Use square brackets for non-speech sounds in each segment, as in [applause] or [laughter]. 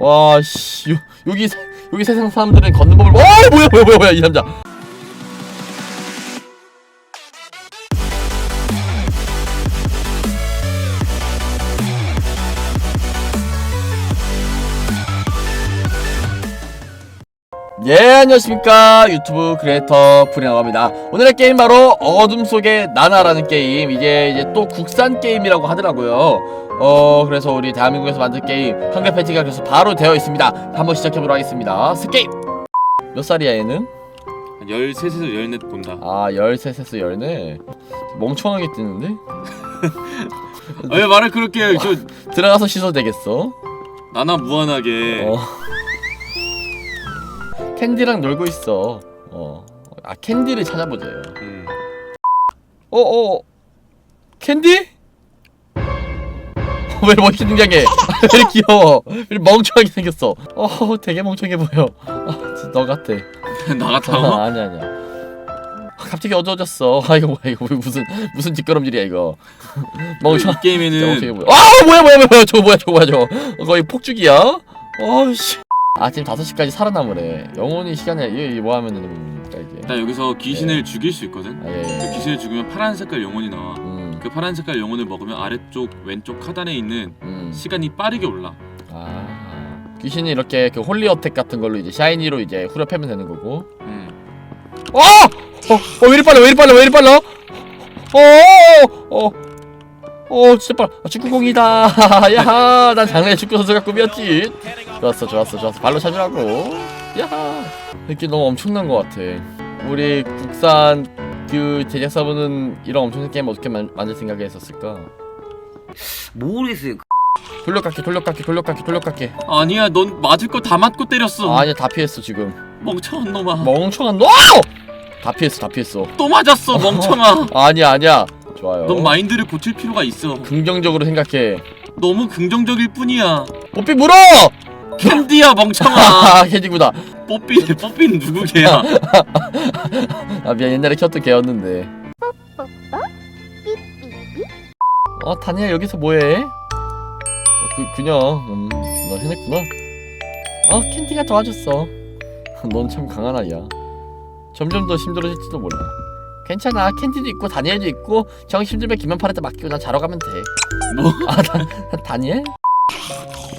와씨 여기 세- 여기 세상 사람들은 걷는 법을 와 뭐야 뭐야 뭐야 뭐야 이 남자 예 안녕하십니까. 유튜브 크리에이터 프리나입니다. 오늘의 게임 바로 어둠 속의 나나라는 게임. 이게 이제 또 국산 게임이라고 하더라고요. 어 그래서 우리 대한민국에서 만든 게임 한글 패치가 그래서 바로 되어 있습니다. 한번 시작해보도록 하겠습니다. 스게임! 몇 살이야 얘는? 13에서 14 본다. 아 13에서 14 멍청하게 뛰는데? 아, 왜 말을 그렇게 해요 [laughs] 저 들어가서 씻어도 되겠어? 나나 무한하게. 어 캔디랑 놀고 있어. 어 아 캔디를 찾아보자요. 음. 어 어. 캔디? [laughs] 왜 이렇게 등장해? [laughs] 왜 이렇게 귀여워? 왜 이렇게 멍청하게 생겼어? 어 되게 멍청해 보여. 아 진짜 너 같아. [laughs] 나 아, 같다고? 아니야 아니야. 갑자기 어두워졌어. 아 이거 뭐야 이거 무슨 무슨 뒷걸음질이야 이거. 멍청 이 게임에는 멍청해 보여. 아 뭐야 뭐야 뭐야. 저거 뭐야 저거 뭐야 저거. 어, 거의 폭죽이야? 어씨 아침 5시까지 살아남으래 영원히 시간에 이게, 이게 뭐 하면 되는 겁니까 이게 일단 여기서 귀신을 죽일 수 있거든 아, 예, 그 예. 귀신을 죽이면 파란 색깔 영혼이 나와 음, 그 파란 색깔 영혼을 먹으면 아래쪽 왼쪽 하단에 있는 음. 시간이 빠르게 올라 아 귀신이 이렇게 그 홀리 어택 같은 걸로 이제 샤이니로 이제 후려 패면 되는 거고 음. 어! 어! 어, 왜 이리 빨라, 왜 이리 빨라, 왜 이리 빨라? 어! 어! 어, 진짜 빨라. 아, 축구공이다. [laughs] 야하, 난 작년에 축구 선수가 꿈이었지. 좋았어, 좋았어, 좋았어. 발로 차주라고. 야하. 느낌 너무 엄청난 것 같아. 우리 국산 그 제작사분은 이런 엄청난 게임 어떻게 만, 만들 생각을 했었을까? 모르겠어요. 돌려깎기, 돌려깎기, 돌려깎기, 돌려깎기. 아니야 넌 맞을 거 다 맞고 때렸어 아, 아니야, 다 피했어, 지금. 멍청한 놈아 멍청한 너! 다 피했어, 다 피했어. 또 맞았어 [laughs] 멍청아 아니야, 아니야. 좋아요. 넌 마인드를 고칠 필요가 있어 긍정적으로 생각해. 너무 긍정적일 뿐이야 뽀삐 물어! 캔디야 멍청아 [laughs] 아, 캐디구다. 뽀삐 뽀삐는 누구 개야 [laughs] 아, 미안, 옛날에 켰던 걔였는데. 어, 다니엘 여기서 뭐해? 어, 그, 그냥, 음, 너 해냈구나. 어, 캔디가 도와줬어. [laughs] 넌 참 강한 아이야. 점점 더 힘들어질지도 몰라. 괜찮아, 캔디도 있고, 다니엘도 있고, 정 힘들면 김연팔한테 맡기고 난 자러 가면 돼. 뭐? 아, 다, 다니엘?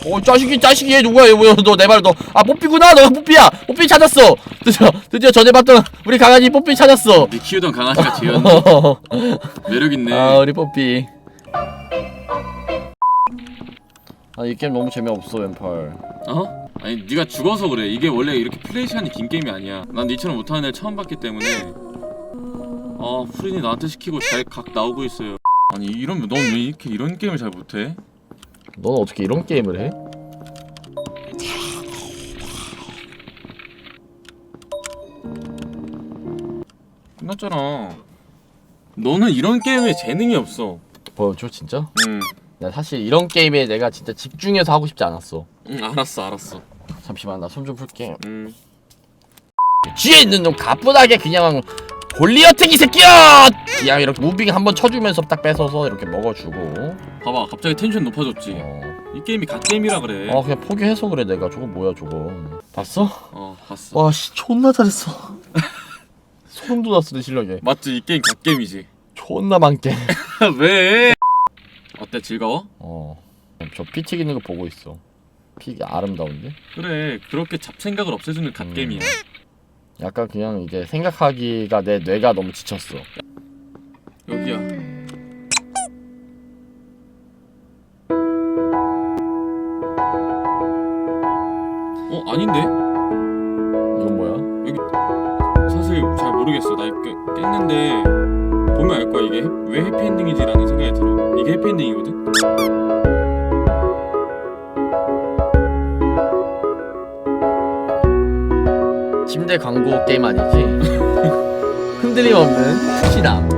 어, 자식이, 자식이, 얘 누구야, 얘 뭐야, 너, 내 말, 너. 아, 뽀삐구나, 너가 뽀삐야! 뽀삐 찾았어! 드디어, 드디어 전에 봤던 우리 강아지 뽀삐 찾았어! 네 키우던 강아지가 쟤였네 [laughs] 매력 있네 아, 우리 뽀삐. 아, 이 게임 너무 재미없어, 왼팔. 어? 아니 네가 죽어서 그래 이게 원래 이렇게 플레이 시간이 긴 게임이 아니야 난 니처럼 못하는 애 처음 봤기 때문에 아 프린이 나한테 시키고 잘 각 나오고 있어요 아니 이러면 넌왜 이렇게 이런 게임을 잘 못해? 넌 어떻게 이런 게임을 해? 끝났잖아 너는 이런 게임에 재능이 없어 보여줘, 진짜? 응, 나 사실 이런 게임에 내가 진짜 집중해서 하고 싶지 않았어. 응 알았어 알았어 잠시만, 나 손 좀 풀게. 응 뒤에 있는 놈 가뿐하게 그냥 골리어텍 이 새끼야! 그냥 이렇게 무빙 한번 쳐주면서 딱 뺏어서 이렇게 먹어주고. 봐봐 갑자기 텐션 높아졌지 어, 이 게임이 갓게임이라 그래 어 그냥 포기해서 그래 내가 저거 뭐야 저거. 봤어? 어 봤어 와, 씨, 존나 잘했어. [laughs] 소름 돋았어, 내 실력에. 맞지 이 게임 갓게임이지 [laughs] 존나 많게. 왜? 어때 즐거워? 어. 저 피 튀기는 거 보고 있어. 피 아름다운데? 그래 그렇게 잡생각을 없애주는 갓게임이야 약간 그냥 이제 생각하기가 내 뇌가 너무 지쳤어. 여기야 어 아닌데? 이건 뭐야? 사실 잘 모르겠어 나 깼- 깼는데 보면 알 거야 이게 해- 왜 해피엔딩이지라는 생각이 들어 이게 해피엔딩이거든? 침대 광고 게임 아니지? 흔들림 없는 푸시남.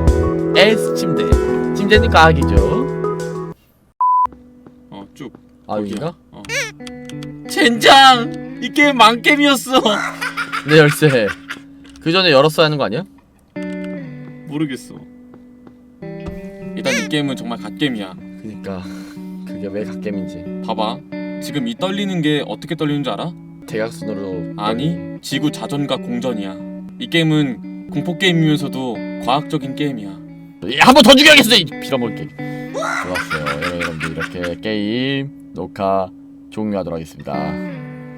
S 침대. 침대는 과학이죠. 어 쭉 아 여기가? 젠장! 이 게임 망게임이었어 [laughs] 내 열쇠. 그 전에 열었어야 하는 거 아니야? 모르겠어 일단 이 게임은 정말 갓게임이야 그니까 그게 왜 갓겜인지. 봐봐 지금 이 떨리는 게 어떻게 떨리는 줄 알아? 대각선으로 아니 지구 자전과 공전이야. 이 게임은 공포 게임이면서도 과학적인 게임이야. 한 번 더 죽여야겠어! 이 빌어먹을 게임 좋았어요. 여러분, 여러분들 이렇게 게임 녹화 종료하도록 하겠습니다